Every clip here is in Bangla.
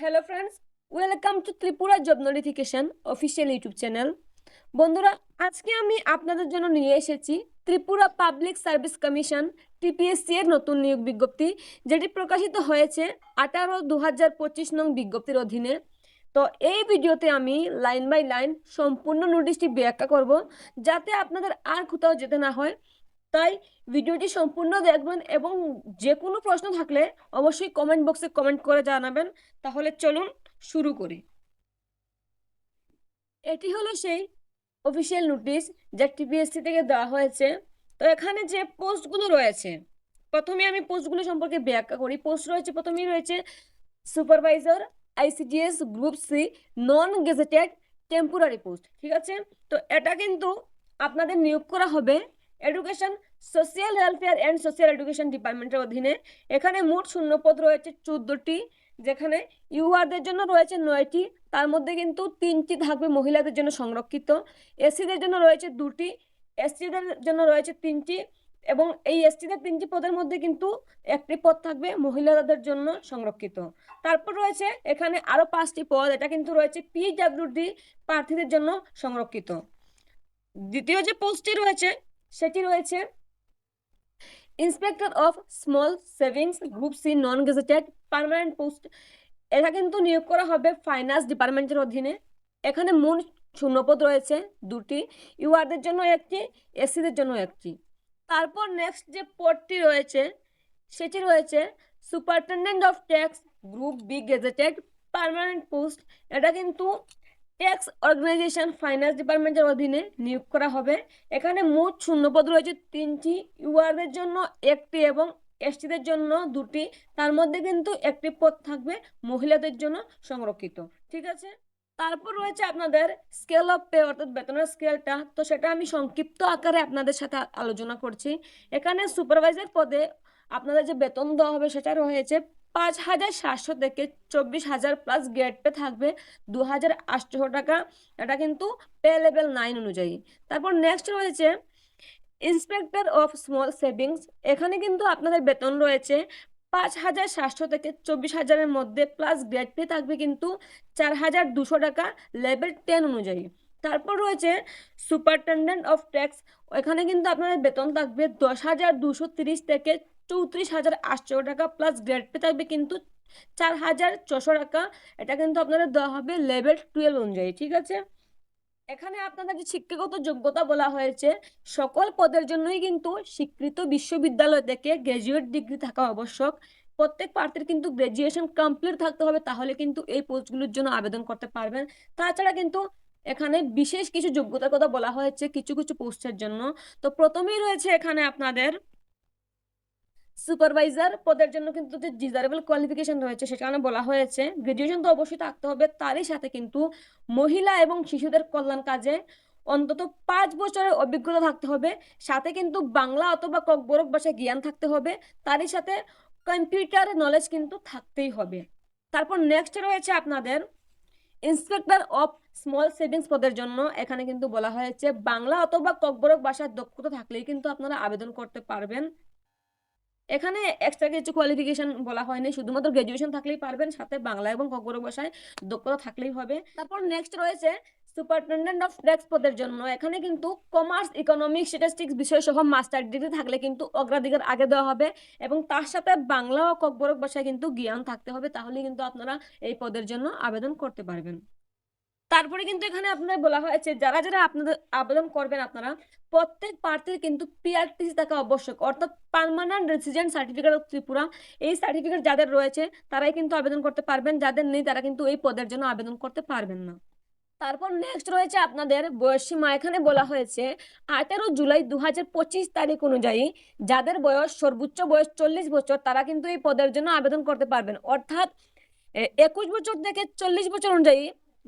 Hello friends welcome to Tripura job notification official YouTube channel বন্ধুরা, আজকে আমি আপনাদের জন্য নিয়ে এসেছি Tripura public service commission TPSC এর নতুন নিয়োগ বিজ্ঞপ্তি, যেটি প্রকাশিত হয়েছে আঠারো দু হাজার পঁচিশ নং বিজ্ঞপ্তির অধীনে। তো এই ভিডিওতে আমি লাইন বাই লাইন সম্পূর্ণ নোটিশটি ব্যাখ্যা করব, যাতে আপনাদের আর কোথাও যেতে না হয়। তাই ভিডিওটি সম্পূর্ণ দেখবেন এবং যে কোনো প্রশ্ন থাকলে অবশ্যই কমেন্ট বক্সে কমেন্ট করে জানাবেন। তাহলে চলুন শুরু করি। এটি হলো সেই অফিসিয়াল নোটিশ যা টিপিএসসি থেকে দেওয়া হয়েছে। তো এখানে যে পোস্টগুলো রয়েছে, প্রথমে আমি পোস্টগুলো সম্পর্কে ব্যাখ্যা করি। পোস্ট রয়েছে, প্রথমেই রয়েছে supervisor ICDS group C non gazetted temporary post ঠিক আছে? তো এটা কিন্তু আপনাদের নিয়োগ করা হবে education social welfare and social education ডিপার্টমেন্টের অধীনে এখানে মোট শূন্যপদ রয়েছে চোদ্দোটি, যেখানে ইউআরদের জন্য রয়েছে নয়টি, তার মধ্যে কিন্তু তিনটি থাকবে মহিলাদের জন্য সংরক্ষিত, এসসিদের জন্য রয়েছে দুটি এসটিদের জন্য রয়েছে তিনটি এবং এই এসটিদের তিনটি পদের মধ্যে কিন্তু একটি পদ থাকবে মহিলাদের জন্য সংরক্ষিত। তারপর রয়েছে এখানে আরও পাঁচটি পদ, এটা কিন্তু রয়েছে পিডাব্লিউডি প্রার্থীদের জন্য সংরক্ষিত। দ্বিতীয় যে পোস্টটি রয়েছে সেটি রয়েছে inspector of small savings group C non gazetted permanent post এটা কিন্তু নিয়োগ করা হবে ফাইন্যান্স ডিপার্টমেন্টের অধীনে। এখানে মূল শূন্যপদ রয়েছে দুটি। ইউআরদের জন্য একটি এসসিদের জন্য একটি। তারপর নেক্সট যে পদটি রয়েছে, সেটি রয়েছে superintendent of tax group B gazetted permanent post এটা কিন্তু ট্যাক্স অর্গানাইজেশন ফাইন্যান্স ডিপার্টমেন্টের অধীনে নিয়োগ করা হবে। এখানে মোট শূন্যপদ রয়েছে তিনটি। ইউআরদের জন্য একটি এবং এসটিদের জন্য দুটি। তার মধ্যে কিন্তু একটি পদ থাকবে মহিলাদের জন্য সংরক্ষিত। ঠিক আছে? তারপর রয়েছে আপনাদের স্কেল অফ পে অর্থাৎ বেতনের স্কেলটা তো সেটা আমি সংক্ষিপ্ত আকারে আপনাদের সাথে আলোচনা করছি। এখানে সুপারভাইজার পদে আপনাদের যে বেতন দেওয়া হবে সেটা রয়েছে পাঁচ হাজার সাতশো থেকে চব্বিশ হাজার প্লাস গ্রেড পে থাকবে। দু হাজার আটশো টাকা। এটা কিন্তু পে লেভেল নাইন অনুযায়ী। তারপর নেক্সট রয়েছে ইন্সপেক্টর অফ স্মল সেভিংস এখানে কিন্তু আপনাদের বেতন রয়েছে পাঁচ হাজার সাতশো থেকে চব্বিশ হাজারের মধ্যে প্লাস গ্রেড পে থাকবে কিন্তু চার হাজার দুশো টাকা লেভেল টেন অনুযায়ী। তারপর রয়েছে সুপারিনটেন্ডেন্ট অফ ট্যাক্স এখানে কিন্তু আপনাদের বেতন থাকবে দশ হাজার দুশো তিরিশ থেকে চৌত্রিশ হাজার আটশো টাকা প্লাস গ্রেড পে থাকবে কিন্তু চার হাজার ছশো টাকা। এটা কিন্তু আপনাদের দেওয়া হবে লেভেল টুয়েলভ অনুযায়ী, ঠিক আছে? এখানে আপনাদের যে শিক্ষাগত যোগ্যতা বলা হয়েছে, সকল পদের জন্যই কিন্তু স্বীকৃত বিশ্ববিদ্যালয় থেকে গ্র্যাজুয়েট ডিগ্রি থাকা আবশ্যক। প্রত্যেক প্রার্থীর কিন্তু গ্র্যাজুয়েশন কমপ্লিট থাকতে হবে, তাহলে কিন্তু এই পোস্টগুলোর জন্য আবেদন করতে পারবেন। তাছাড়া কিন্তু এখানে বিশেষ কিছু যোগ্যতার কথা বলা হয়েছে, কিছু কিছু পোস্টের জন্য। তো প্রথমেই রয়েছে এখানে আপনাদের সুপারভাইজার পদের জন্য কিন্তু যে ডিজারেবল কোয়ালিফিকেশন রয়েছে সেখানে বলা হয়েছে। গ্রাজুয়েশন তো অবশ্যই থাকতে হবে। তারই সাথে কিন্তু মহিলা এবং শিশুদের কল্যাণ কাজে অন্তত পাঁচ বছরের অভিজ্ঞতা থাকতে হবে। সাথে কিন্তু বাংলা অথবা ককবরক ভাষায় জ্ঞান থাকতে হবে। তারই সাথে কম্পিউটার নলেজ কিন্তু থাকতেই হবে। তারপর নেক্সট রয়েছে আপনাদের ইন্সপেক্টর অফ স্মল সেভিংস পদের জন্য। এখানে কিন্তু বলা হয়েছে, বাংলা অথবা ককবরক ভাষার দক্ষতা থাকলেই কিন্তু আপনারা আবেদন করতে পারবেন। এখানে এক্সট্রা কিছু কোয়ালিফিকেশন বলা হয়নি। শুধুমাত্র গ্রাজুয়েশন থাকলেই পারবেন, সাথে বাংলা এবং ককবরক ভাষায় দক্ষতা থাকলেই হবে। তারপর নেক্সট রয়েছে সুপারিনটেন্ডেন্ট অফ ট্যাক্স পদের জন্য। এখানে কিন্তু কমার্স ইকোনমিক স্ট্যাটিস্টিক্স বিষয় সহ মাস্টার ডিগ্রি থাকলে কিন্তু অগ্রাধিকার আগে দেওয়া হবে এবং তার সাথে বাংলা ও ককবরক ভাষায় কিন্তু জ্ঞান থাকতে হবে। তাহলে কিন্তু আপনারা এই পদের জন্য আবেদন করতে পারবেন। তারপরে কিন্তু এখানে আপনাদের বলা হয়েছে, যারা যারা আপনাদের আবেদন করবেন আপনারা, প্রত্যেক প্রার্থীর কিন্তু পিআরটিসি থাকা আবশ্যক। অর্থাৎ permanent resident certificate of Tripura, এই সার্টিফিকেট যাদের রয়েছে, তারাই কিন্তু আবেদন করতে পারবেন, যাদের নেই, তারা কিন্তু এই পদের জন্য আবেদন করতে পারবেন না। তারপর নেক্সট রয়েছে আপনাদের বয়সীমা এখানে বলা হয়েছে, আঠেরো জুলাই দু পঁচিশ তারিখ অনুযায়ী যাদের বয়স সর্বোচ্চ বয়স চল্লিশ বছর, তারা কিন্তু এই পদের জন্য আবেদন করতে পারবেন। অর্থাৎ একুশ বছর থেকে চল্লিশ বছর অনুযায়ী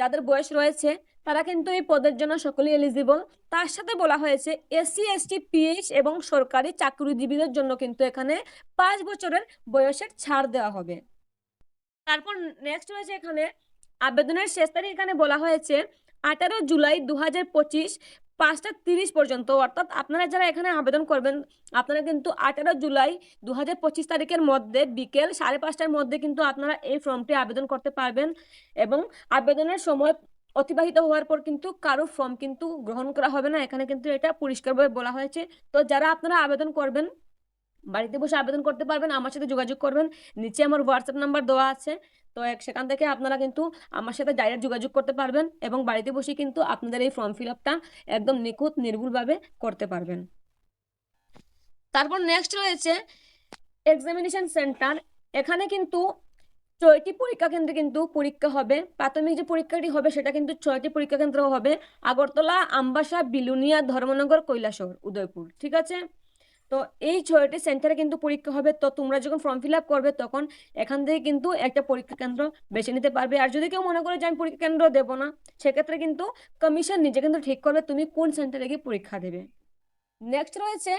যাদের বয়স রয়েছে, তারা কিন্তু এই পদের জন্য সকলেই এলিজিবল তার সাথে বলা হয়েছে, এসসি, এসটি, পিএইচ এবং সরকারি চাকরিজীবীদের জন্য কিন্তু এখানে পাঁচ বছরের বয়সের ছাড় দেওয়া হবে। তারপর নেক্সট রয়েছে এখানে, আবেদনের শেষ তারিখ এখানে বলা হয়েছে, আঠারো জুলাই দু হাজার পঁচিশ পাঁচটা তিরিশ পর্যন্ত, অর্থাৎ আপনারা যারা এখানে আবেদন করবেন, আপনারা কিন্তু আঠেরো জুলাই দু হাজার পঁচিশ তারিখের মধ্যে বিকেল সাড়ে পাঁচটার মধ্যে কিন্তু আপনারা এই ফর্মটি আবেদন করতে পারবেন এবং আবেদনের সময় অতিবাহিত হওয়ার পর কিন্তু কারও ফর্ম কিন্তু গ্রহণ করা হবে না। এখানে কিন্তু এটা পরিষ্কারভাবে বলা হয়েছে। তো যারা আপনারা আবেদন করবেন, বাড়িতে বসে আবেদন করতে পারবেন, আমার সাথে যোগাযোগ করবেন, নিচে আমার হোয়াটসঅ্যাপ নাম্বার দেওয়া আছে। তো এক সেখান থেকে আপনারা কিন্তু আমার সাথে ডাইরেক্ট যোগাযোগ করতে পারবেন এবং বাড়িতে বসে কিন্তু আপনাদের এই ফর্ম ফিল আপটা একদম নিখুঁত, নির্ভুলভাবে করতে পারবেন। তারপর নেক্সট রয়েছে এক্সামিনেশন সেন্টার এখানে কিন্তু ছয়টি পরীক্ষা কেন্দ্রে কিন্তু পরীক্ষা হবে। প্রাথমিক যে পরীক্ষাটি হবে সেটা কিন্তু ছয়টি পরীক্ষা কেন্দ্র হবে। আগরতলা, আমবাসা, বিলুনিয়া, ধর্মনগর, কৈলাসহর, উদয়পুর, ঠিক আছে? তো এই ছয়টি সেন্টারে কিন্তু পরীক্ষা হবে। তো তোমরা যখন ফর্ম ফিল আপ করবে, তখন এখান থেকে কিন্তু একটা পরীক্ষা কেন্দ্র বেছে নিতে পারবে। আর যদি কেউ মনে করে যে আমি পরীক্ষা কেন্দ্র দেবো না, সেক্ষেত্রে কিন্তু কমিশন নিজে কিন্তু ঠিক করবে তুমি কোন সেন্টারে গিয়ে পরীক্ষা দেবে। নেক্সট রয়েছে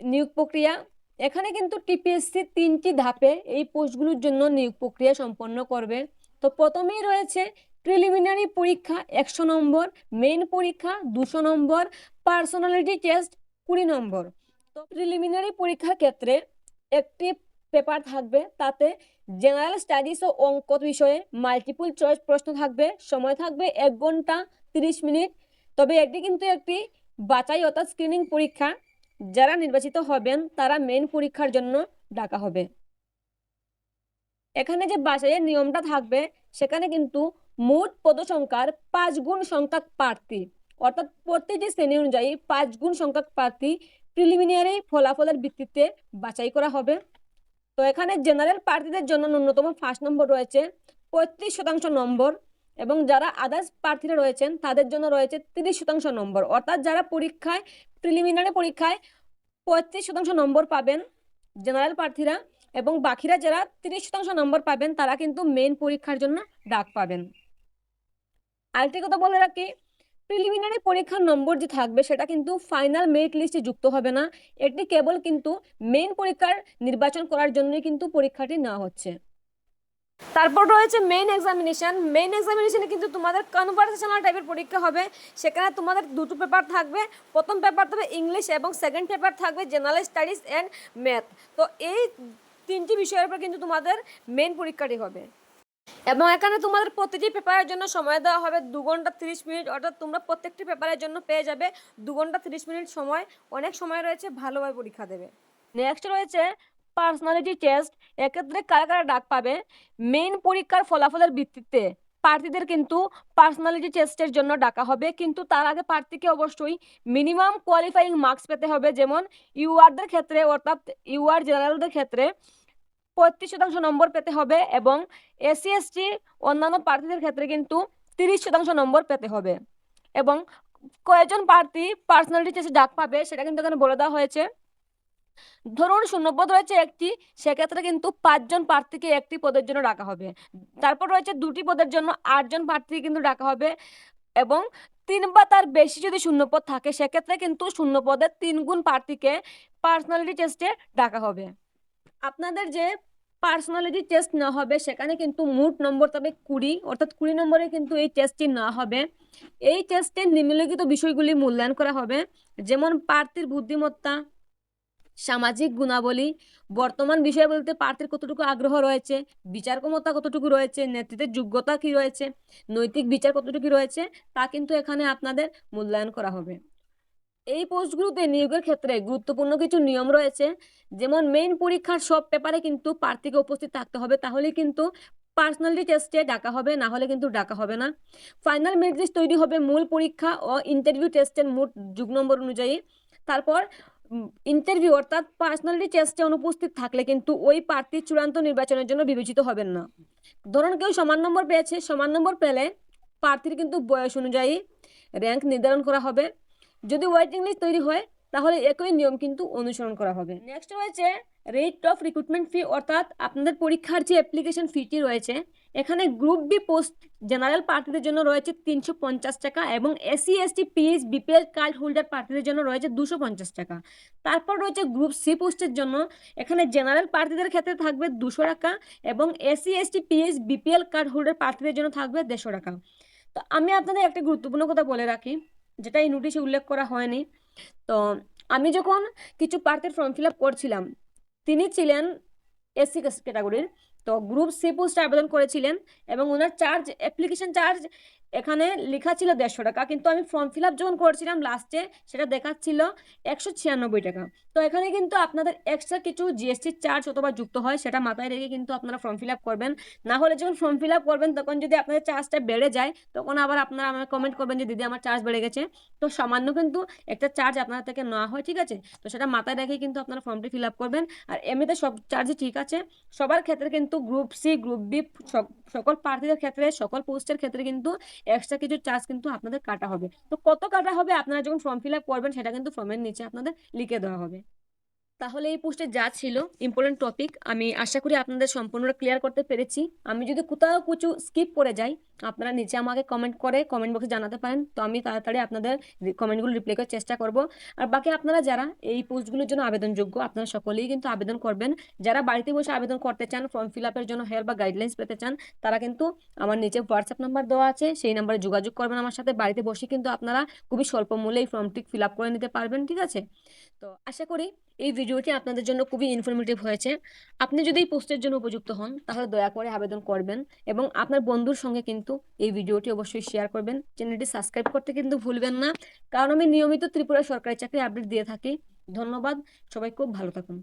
নিয়োগ প্রক্রিয়া। এখানে কিন্তু টিপিএসসি তিনটি ধাপে এই পোস্টগুলোর জন্য নিয়োগ প্রক্রিয়া সম্পন্ন করবে। তো প্রথমেই রয়েছে প্রিলিমিনারি পরীক্ষা একশো নম্বর মেইন পরীক্ষা দুশো নম্বর পার্সোনালিটি টেস্ট কুড়ি নম্বর। তো প্রিলিমিনারি পরীক্ষার ক্ষেত্রে একটি পেপার থাকবে, তাতে জেনারেল স্টাডিজ ও অঙ্ক বিষয়ে মাল্টিপল চয়েস প্রশ্ন থাকবে, সময় থাকবে এক ঘণ্টা তিরিশ মিনিট। তবে এটি কিন্তু একটি বাছাই অর্থাৎ স্ক্রিনিং পরীক্ষা। যারা নির্বাচিত হবেন, তারা মেন পরীক্ষার জন্য ডাকা হবে। এখানে যে বাছাইয়ের নিয়মটা থাকবে, সেখানে কিন্তু মোট পদসংখ্যার পাঁচ গুণ সংখ্যক প্রার্থী, অর্থাৎ প্রত্যেকটি শ্রেণি অনুযায়ী পাঁচ গুণ সংখ্যক প্রার্থী প্রিলিমিনারি ফলাফলের ভিত্তিতে বাছাই করা হবে। তো এখানে জেনারেল প্রার্থীদের জন্য ন্যূনতম ফার্স্ট নম্বর রয়েছে পঁয়ত্রিশ শতাংশ নম্বর এবং যারা আদার্স প্রার্থীরা রয়েছেন তাদের জন্য রয়েছে তিরিশ শতাংশ নম্বর। অর্থাৎ যারা পরীক্ষায় প্রিলিমিনারি পরীক্ষায় পঁয়ত্রিশ শতাংশ নম্বর পাবেন জেনারেল প্রার্থীরা এবং বাকিরা যারা তিরিশ শতাংশ নম্বর পাবেন তারা কিন্তু মেন পরীক্ষার জন্য ডাক পাবেন। আরেকটি কথা বলে রাখি প্রিলিমিনারি পরীক্ষার নম্বর যে থাকবে, সেটা কিন্তু ফাইনাল মেরিট লিস্টে যুক্ত হবে না। এটি কেবল কিন্তু মেন পরীক্ষার নির্বাচন করার জন্যই কিন্তু পরীক্ষাটি নেওয়া হচ্ছে। তারপর রয়েছে মেইন এক্সামিনেশন মেইন এক্সামিনেশনে কিন্তু তোমাদের কনভারসেশনাল টাইপের পরীক্ষা হবে। সেখানে তোমাদের দুটো পেপার থাকবে। প্রথম পেপার থাকবে ইংলিশ এবং সেকেন্ড পেপার থাকবে জেনারেল স্টাডিজ অ্যান্ড ম্যাথ তো এই তিনটি বিষয়ের উপর কিন্তু তোমাদের মেইন পরীক্ষাটি হবে। এবং এখানে তোমাদের প্রতিটি পেপারের জন্য সময় দেওয়া হবে দু ঘণ্টা তিরিশ মিনিট, অর্থাৎ তোমরা প্রত্যেকটি পেপারের জন্য পেয়ে যাবে দু ঘণ্টা তিরিশ মিনিট সময়। অনেক সময় রয়েছে, ভালোভাবে পরীক্ষা দেবে। নেক্সট রয়েছে পার্সোনালিটি টেস্ট এক্ষেত্রে কারা কারা ডাক পাবে? মেইন পরীক্ষার ফলাফলের ভিত্তিতে প্রার্থীদের কিন্তু পার্সোনালিটি টেস্টের জন্য ডাকা হবে, কিন্তু তার আগে প্রার্থীকে অবশ্যই মিনিমাম কোয়ালিফাইং মার্কস পেতে হবে। যেমন ইউআরদের ক্ষেত্রে, অর্থাৎ ইউআর জেনারেলদের ক্ষেত্রে পঁয়ত্রিশ শতাংশ নম্বর পেতে হবে এবং এসসি এসটি অন্যান্য প্রার্থীদের ক্ষেত্রে কিন্তু তিরিশ শতাংশ নম্বর পেতে হবে। এবং কয়েকজন প্রার্থী পার্সোনালিটি টেস্টে ডাক পাবে, সেটা কিন্তু এখানে বলে দেওয়া হয়েছে। ধরুন শূন্যপদ রয়েছে একটি, সেক্ষেত্রে কিন্তু পাঁচজন প্রার্থীকে একটি পদের জন্য ডাকা হবে। তারপর রয়েছে দুটি পদের জন্য আটজন প্রার্থী কিন্তু ডাকা হবে এবং তিন বা তার বেশি যদি শূন্যপদ থাকে, সেক্ষেত্রে কিন্তু শূন্যপদের তিন গুণ প্রার্থীকে পার্সোনালিটি টেস্টে ডাকা হবে। আপনাদের যে পার্সোনালিটি টেস্ট নেওয়া হবে, সেখানে কিন্তু মোট নম্বর তবে কুড়ি, অর্থাৎ কুড়ি নম্বরে কিন্তু এই টেস্টটি নেওয়া হবে। এই টেস্টে নিম্নলিখিত বিষয়গুলি মূল্যায়ন করা হবে, যেমন প্রার্থীর বুদ্ধিমত্তা, সামাজিক গুণাবলী, বর্তমান বিষয় বলতে প্রার্থীর কতটুকু আগ্রহ রয়েছে, বিচার ক্ষমতা কতটুকু রয়েছে, নেতৃত্বের যোগ্যতা কি রয়েছে, নৈতিক বিচার কতটুকু রয়েছে, তা কিন্তু এখানে আপনাদের মূল্যায়ন করা হবে। এই পোস্টগুলোতে নিয়োগের ক্ষেত্রে গুরুত্বপূর্ণ কিছু নিয়ম রয়েছে। যেমন মেইন পরীক্ষার সব পেপারে কিন্তু প্রার্থীকে উপস্থিত থাকতে হবে তাহলে কিন্তু পার্সোনালিটি টেস্টে ডাকা হবে, না হলে কিন্তু ডাকা হবে না। ফাইনাল মেরিট লিস্ট তৈরি হবে মূল পরীক্ষা ও ইন্টারভিউ টেস্টের মোট যুগ নম্বর অনুযায়ী। তারপর ইন্টারভিউ অর্থাৎ পার্সোনালিটি টেস্টে অনুপস্থিত থাকলে কিন্তু ওই প্রার্থী চূড়ান্ত নির্বাচনের জন্য বিবেচিত হবেন না। ধরুন কেউ সমান নম্বর পেয়েছে, সমান নম্বর পেলে প্রার্থীর কিন্তু বয়স অনুযায়ী র্যাঙ্ক নির্ধারণ করা হবে। যদি ওয়েটিং লিস্ট তৈরি হয়, তাহলে একই নিয়ম কিন্তু অনুসরণ করা হবে। নেক্সট রয়েছে রেট অফ রিক্রুটমেন্ট ফি অর্থাৎ আপনাদের পরীক্ষার যে অ্যাপ্লিকেশন ফিটি রয়েছে, এখানে গ্রুপ বি পোস্ট জেনারেল প্রার্থীদের জন্য রয়েছে তিনশো পঞ্চাশ টাকা এবং SC ST PH BPL card holder প্রার্থীদের জন্য রয়েছে দুশো পঞ্চাশ টাকা। তারপর রয়েছে গ্রুপ সি পোস্টের জন্য, এখানে জেনারেল প্রার্থীদের ক্ষেত্রে থাকবে দুশো টাকা এবং SC ST PH BPL card holder প্রার্থীদের জন্য থাকবে দেড়শো টাকা। তো আমি আপনাদের একটা গুরুত্বপূর্ণ কথা বলে রাখি। যেটা এই নোটিশে উল্লেখ করা হয়নি। তো আমি যখন কিছু প্রার্থীর ফর্ম ফিল আপ করছিলাম, তিনি ছিলেন এসসি ক্যাটাগরির তো গ্রুপ সি পোস্টে আবেদন করেছিলেন এবং ওনার চার্জ অ্যাপ্লিকেশন চার্জ এখানে লেখা ছিল দেড়শো টাকা, কিন্তু আমি ফর্ম ফিল আপ যখন করেছিলাম লাস্টে সেটা দেখাচ্ছিল একশো ছিয়ানব্বই টাকা। তো এখানে কিন্তু আপনাদের এক্সট্রা কিছু জিএসটির চার্জ অথবা যুক্ত হয়, সেটা মাথায় রেখে কিন্তু আপনারা ফর্ম ফিল আপ করবেন। না হলে যখন ফর্ম ফিল আপ করবেন, তখন যদি আপনাদের চার্জটা বেড়ে যায়, তখন আবার আপনারা আমার কমেন্ট করবেন যে, দিদি, আমার চার্জ বেড়ে গেছে। তো সামান্য কিন্তু একটা চার্জ আপনার থেকে নেওয়া হয়, ঠিক আছে? তো সেটা মাথায় রেখে কিন্তু আপনারা ফর্মটি ফিল আপ করবেন। আর এমনিতে সব চার্জই ঠিক আছে। সবার ক্ষেত্রে কিন্তু গ্রুপ সি গ্রুপ বি সকল প্রার্থীদের ক্ষেত্রে, সকল পোস্টের ক্ষেত্রে কিন্তু এক্সট্রা কিছু চার্জ কিন্তু আপনাদের কাটা হবে। তো কত কাটা হবে? আপনারা যখন ফর্ম ফিল আপ করবেন, সেটা কিন্তু ফর্মের নিচে আপনাদের লিখে দেওয়া হবে। তাহলে এই পোস্টে যা ছিল ইম্পর্টেন্ট টপিক আমি আশা করি আপনাদের সম্পূর্ণটা ক্লিয়ার করতে পেরেছি। আমি যদি কোথাও কিছু স্কিপ করে যাই, আপনারা নিচে আমাকে কমেন্ট করে কমেন্ট বক্সে জানাতে পারেন। তো আমি তাড়াতাড়ি আপনাদের কমেন্টগুলো রিপ্লাই করার চেষ্টা করব। আর বাকি আপনারা যারা এই পোস্টগুলোর জন্য আবেদনযোগ্য, আপনারা সকলেই কিন্তু আবেদন করবেন। যারা বাড়িতে বসে আবেদন করতে চান ফর্ম ফিল আপের জন্য হেল্প বা গাইডলাইন্স পেতে চান, তারা কিন্তু আমার নিচে হোয়াটসঅ্যাপ নাম্বার দেওয়া আছে। সেই নাম্বারে যোগাযোগ করবেন আমার সাথে। বাড়িতে বসে কিন্তু আপনারা খুবই স্বল্প মূল্যে এই ফর্মটি ফিল আপ করে নিতে পারবেন, ঠিক আছে? তো আশা করি এই ভিডিওটি আপনাদের জন্য খুবই ইনফরমেটিভ হয়েছে। আপনি যদি এই পোস্টের জন্য উপযুক্ত হন, তাহলে দয়া করে আবেদন করবেন এবং আপনার বন্ধুর সঙ্গে কিন্তু এই ভিডিওটি অবশ্যই শেয়ার করবেন। চ্যানেলটি সাবস্ক্রাইব করতে কিন্তু ভুলবেন না। কারণ আমি নিয়মিত ত্রিপুরা সরকারি চাকরি আপডেট দিয়ে থাকি। ধন্যবাদ। সবাই খুব ভালো থাকুন।